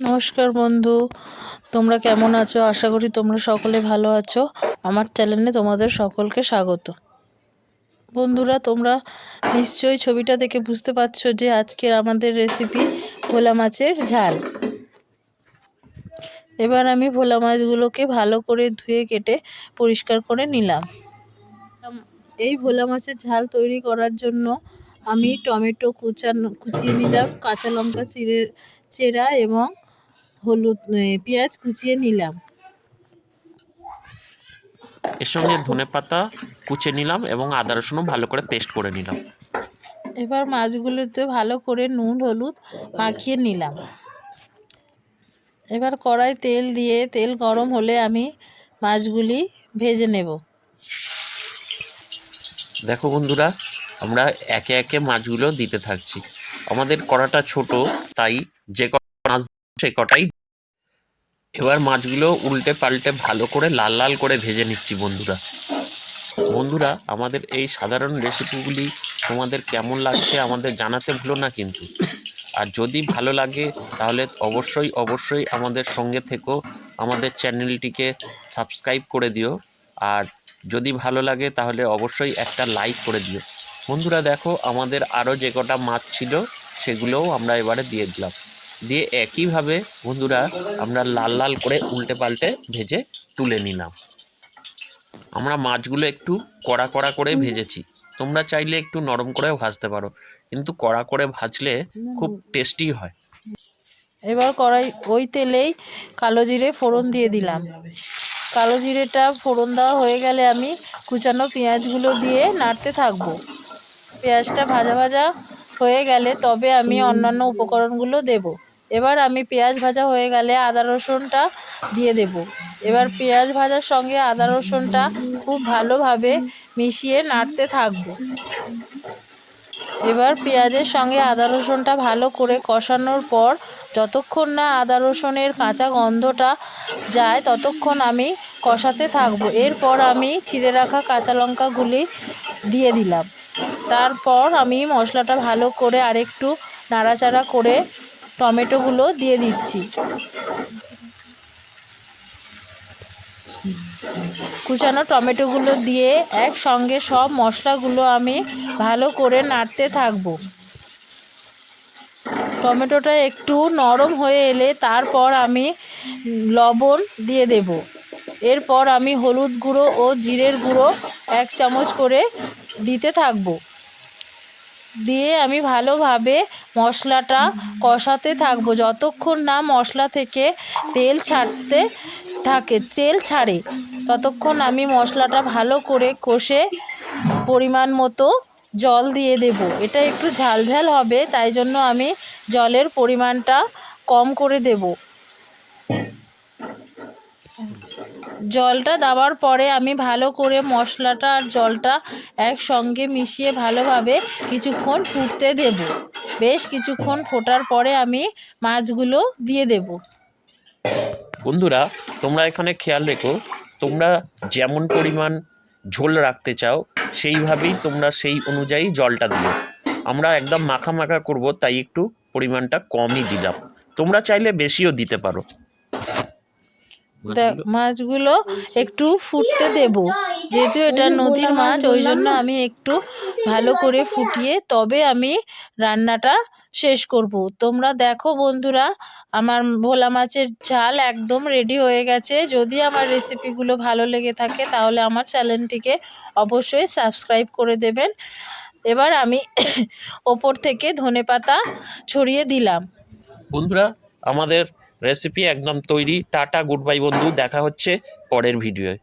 নমস্কার বন্ধু। তোমরা কেমন আছো? আশা করি তোমরা সকলে ভালো আছো। আমার চ্যানেলে তোমাদের সকলকে স্বাগত। বন্ধুরা, তোমরা নিশ্চয়ই ছবিটা দেখে বুঝতে পারছ যে আজকের আমাদের রেসিপি ভোলা মাছের ঝাল। এবার আমি ভোলা মাছগুলোকে ভালো করে ধুয়ে কেটে পরিষ্কার করে নিলাম। এই ভোলা মাছের ঝাল তৈরি করার জন্য আমি টমেটো কুচানো কুচিয়ে নিলাম, কাঁচা লঙ্কা, চিড়ে চেরা এবং হলুদ পেঁয়াজ কুচিয়ে নিলাম। এর সঙ্গে ধনে পাতা কুচে নিলাম এবং আদা রসুনও ভালো করে পেস্ট করে নিলাম। এবার মাছগুলোতে ভালো করে নুন হলুদ মাখিয়ে নিলাম। এবার কড়াই তেল দিয়ে তেল গরম হলে আমি মাছগুলি ভেজে নেব। দেখো বন্ধুরা আমরা একে একে মাছগুলো দিতে থাকছি। আমাদের কড়াটা ছোট তাই যে সে কটাই। এবার মাছগুলো উল্টে পাল্টে ভালো করে লাল লাল করে ভেজে নিচ্ছি বন্ধুরা। বন্ধুরা, আমাদের এই সাধারণ রেসিপিগুলি তোমাদের কেমন লাগছে আমাদের জানাতে ভুলো না কিন্তু। আর যদি ভালো লাগে, তাহলে অবশ্যই অবশ্যই আমাদের সঙ্গে থেকো। আমাদের চ্যানেলটিকে সাবস্ক্রাইব করে দিও। আর যদি ভালো লাগে, তাহলে অবশ্যই একটা লাইক করে দিও। বন্ধুরা, দেখো, আমাদের আরও যে কটা মাছ ছিল, সেগুলোও আমরা এবারে দিয়ে দিলাম। দিয়ে একইভাবে বন্ধুরা আমরা লাল লাল করে উল্টে পাল্টে ভেজে তুলে নিলাম। আমরা মাছগুলো একটু কড়া কড়া করে ভেজেছি। তোমরা চাইলে একটু নরম করেও ভাজতে পারো, কিন্তু কড়া করে ভাজলে খুব টেস্টি হয়। এবার কড়াই, ওই তেলেই কালো জিরে ফোড়ন দিয়ে দিলাম। কালো জিরেটা ফোড়ন দেওয়া হয়ে গেলে আমি কুচানো পেঁয়াজগুলো দিয়ে নাড়তে থাকব। পেঁয়াজটা ভাজা ভাজা হয়ে গেলে তবে আমি অন্যান্য উপকরণগুলো দেব। এবার আমি পেঁয়াজ ভাজা হয়ে গেলে আদা রসুনটা দিয়ে দেব। এবার পেঁয়াজ ভাজার সঙ্গে আদা রসুনটা খুব ভালোভাবে মিশিয়ে নাড়তে থাকব। এবার পেঁয়াজের সঙ্গে আদা রসুনটা ভালো করে কষানোর পর যতক্ষণ না আদা রসুনের কাঁচা গন্ধটা যায়, ততক্ষণ আমি কষাতে থাকব। এরপর আমি ছিঁড়ে রাখা কাঁচা লঙ্কাগুলি দিয়ে দিলাম। তারপর আমি মশলাটা ভালো করে আরেকটু নাড়াচাড়া করে টমেটোগুলো দিয়ে দিচ্ছি। কুচানো টমেটোগুলো দিয়ে একসঙ্গে সব মশলাগুলো আমি ভালো করে নাড়তে থাকব। টমেটোটা একটু নরম হয়ে এলে তারপর আমি লবণ দিয়ে দেব। এরপর আমি হলুদ গুঁড়ো ও জিরের গুঁড়ো এক চামচ করে দিতে থাকব। দিয়ে আমি ভালোভাবে মশলাটা কষাতে থাকব। যতক্ষণ না মশলা থেকে তেল ছাড়তে থাকে, তেল ছাড়ে, ততক্ষণ আমি মশলাটা ভালো করে কষে পরিমাণ মতো জল দিয়ে দেব। এটা একটু ঝাল ঝাল হবে, তাই জন্য আমি জলের পরিমাণটা কম করে দেব। জলটা দেওয়ার পরে আমি ভালো করে মশলাটা আর জলটা একসঙ্গে মিশিয়ে ভালোভাবে কিছুক্ষণ ফুটতে দেব। বেশ কিছুক্ষণ ফোটার পরে আমি মাছগুলো দিয়ে দেব। বন্ধুরা, তোমরা এখানে খেয়াল রেখো, তোমরা যেমন পরিমাণ ঝোল রাখতে চাও, সেইভাবেই তোমরা সেই অনুযায়ী জলটা দিও। আমরা একদম মাখা মাখা করব, তাই একটু পরিমাণটা কমই দিলাম। তোমরা চাইলে বেশিও দিতে পারো। মাছগুলো? একটু ফুটতে দেব। যেহেতু এটা নদীর মাছ ওই জন্য আমি একটু ভালো করে ফুটিয়ে তবে আমি রান্নাটা শেষ করব। তোমরা দেখো বন্ধুরা আমার ভোলা মাছের ঝাল একদম রেডি হয়ে গেছে। যদি আমার রেসিপিগুলো ভালো লেগে থাকে তাহলে আমার চ্যানেলটিকে অবশ্যই সাবস্ক্রাইব করে দেবেন। এবার আমি ওপর থেকে ধনেপাতা ছড়িয়ে দিলাম। বন্ধুরা আমাদের রেসিপি একদম তৈরি। টাটা গুড বাই বন্ধু। দেখা হচ্ছে পরের ভিডিওয়